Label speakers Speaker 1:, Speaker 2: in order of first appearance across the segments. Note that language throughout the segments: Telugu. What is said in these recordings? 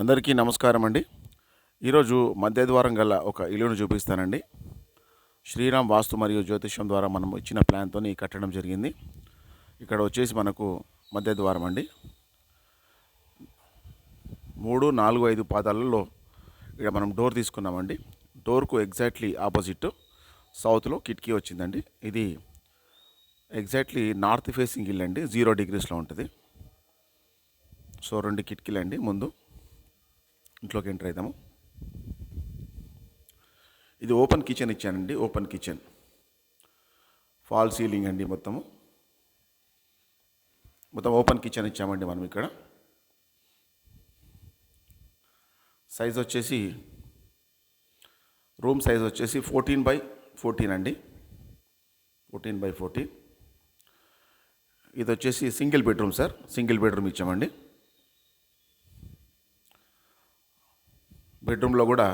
Speaker 1: అందరికీ నమస్కారం అండి. ఈరోజు మధ్య ద్వారం గల ఒక ఇల్లును చూపిస్తానండి. శ్రీరామ్ వాస్తు మరియు జ్యోతిష్యం ద్వారా మనం ఇచ్చిన ప్లాన్తో కట్టడం జరిగింది. ఇక్కడ వచ్చేసి మనకు మధ్య ద్వారం అండి. మూడు నాలుగు ఐదు పాదాలలో ఇక్కడ మనం డోర్ తీసుకున్నామండి. డోర్కు ఎగ్జాక్ట్లీ ఆపోజిట్ సౌత్లో కిటికీ వచ్చిందండి. ఇది ఎగ్జాక్ట్లీ నార్త్ ఫేసింగ్ ఇల్లు అండి జీరో డిగ్రీస్లో ఉంటుంది. సో రెండు కిటికీలు అండి ముందు. ఇంట్లోకి ఎంటర్ అవుదాము. ఇది ఓపెన్ కిచెన్ ఇచ్చానండి ఓపెన్ కిచెన్. ఫాల్ సీలింగ్ అండి మొత్తము. మొత్తం ఓపెన్ కిచెన్ ఇచ్చామండి మనం ఇక్కడ. సైజ్ వచ్చేసి రూమ్ సైజ్ వచ్చేసి ఫోర్టీన్ బై ఫోర్టీన్ అండి. Fourteen by fourteen. ఇది వచ్చేసి single bedroom sir single bedroom ఇచ్చామండి. బెడ్రూమ్లో కూడా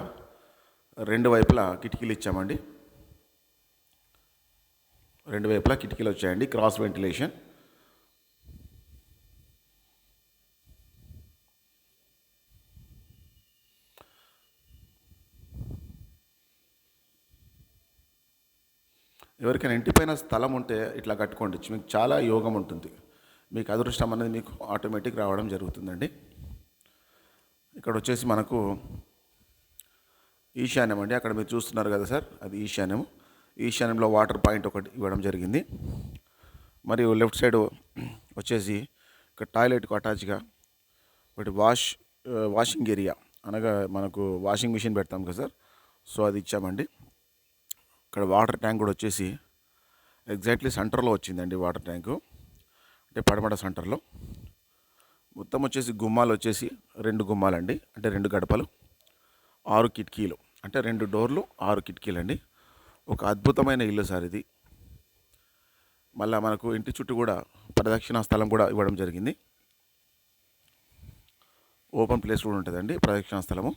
Speaker 1: రెండు వైపులా కిటికీలు ఇచ్చామండి. రెండు వైపులా కిటికీలు వచ్చాయండి. Cross ventilation. ఎవరికైనా ఇంటిపైన స్థలం ఉంటే ఇట్లా కట్టుకోండి. మీకు చాలా యోగం ఉంటుంది. మీకు అదృష్టం అనేది మీకు ఆటోమేటిక్ రావడం జరుగుతుందండి. ఇక్కడ వచ్చేసి మనకు ఈశాన్యం అండి. అక్కడ మీరు చూస్తున్నారు కదా సార్ అది ఈశాన్యం. ఈశాన్యంలో వాటర్ పాయింట్ ఒకటి ఇవ్వడం జరిగింది. మరియు లెఫ్ట్ సైడ్ వచ్చేసి ఇక్కడ టాయిలెట్కు అటాచ్గా ఒకటి వాష్ వాషింగ్ ఏరియా అనగా మనకు వాషింగ్ మిషన్ పెడతాం కదా సార్. సో అది ఇచ్చామండి. ఇక్కడ వాటర్ ట్యాంక్ కూడా వచ్చేసి ఎగ్జాక్ట్లీ సెంటర్లో వచ్చిందండి వాటర్ ట్యాంకు. అంటే పడమట సెంటర్లో. మొత్తం వచ్చేసి గుమ్మాలు వచ్చేసి రెండు గుమ్మాలండి. అంటే రెండు గడపలు. ఆరు కిటికీలు. అంటే రెండు డోర్లు ఆరు కిటికీలు అండి ఒక అద్భుతమైన ఇల్లు సార్ ఇది. మళ్ళీ మనకు ఇంటి చుట్టూ కూడా ప్రదక్షిణ స్థలం కూడా ఇవ్వడం జరిగింది. ఓపెన్ ప్లేస్ కూడా ఉంటుందండి ప్రదక్షిణ స్థలము.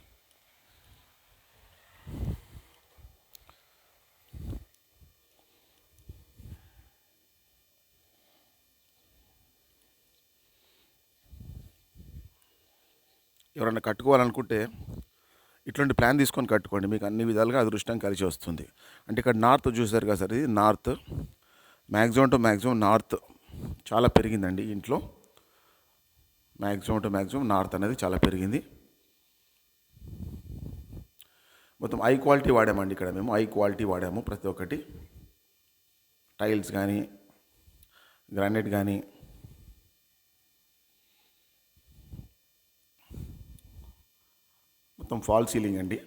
Speaker 1: ఎవరైనా కట్టుకోవాలనుకుంటే ఇట్లాంటి ప్లాన్ తీసుకొని కట్టుకోండి. మీకు అన్ని విధాలుగా అదృష్టం కలిసి వస్తుంది. అంటే ఇక్కడ నార్త్ చూసారు కదా సార్ ఇది north. Maximum to maximum north చాలా పెరిగిందండి ఇంట్లో. మ్యాక్సిమం టు మ్యాక్సిమం నార్త్ అనేది చాలా పెరిగింది. మొత్తం హై క్వాలిటీ వాడామండి ఇక్కడ మేము. హై క్వాలిటీ వాడాము ప్రతి ఒక్కటి. టైల్స్ కానీ గ్రానైట్ కానీ మొత్తం ఫాల్ సీలింగ్ అండి.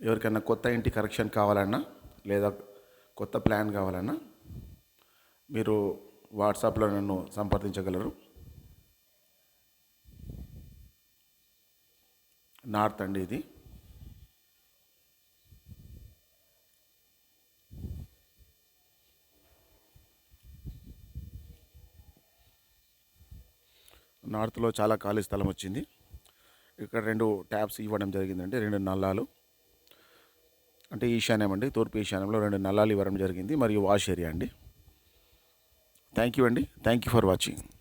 Speaker 1: ఎవరికైనా కొత్త ఇంటి కరెక్షన్ కావాలన్నా లేదా కొత్త ప్లాన్ కావాలన్నా మీరు వాట్సాప్లో నన్ను సంప్రదించగలరు. నార్త్ అండి ఇది. నార్త్లో చాలా ఖాళీ స్థలం వచ్చింది. ఇక్కడ రెండు ట్యాప్స్ ఇవ్వడం జరిగిందండి రెండు నల్లాలు. అంటే ఈశాన్యం అండి తూర్పు ఈశాన్యంలో రెండు నల్లాలు ఇవ్వడం జరిగింది మరియు వాష్ ఏరియా అండి. థ్యాంక్ యూ అండి థ్యాంక్ యూ ఫర్ వాచింగ్.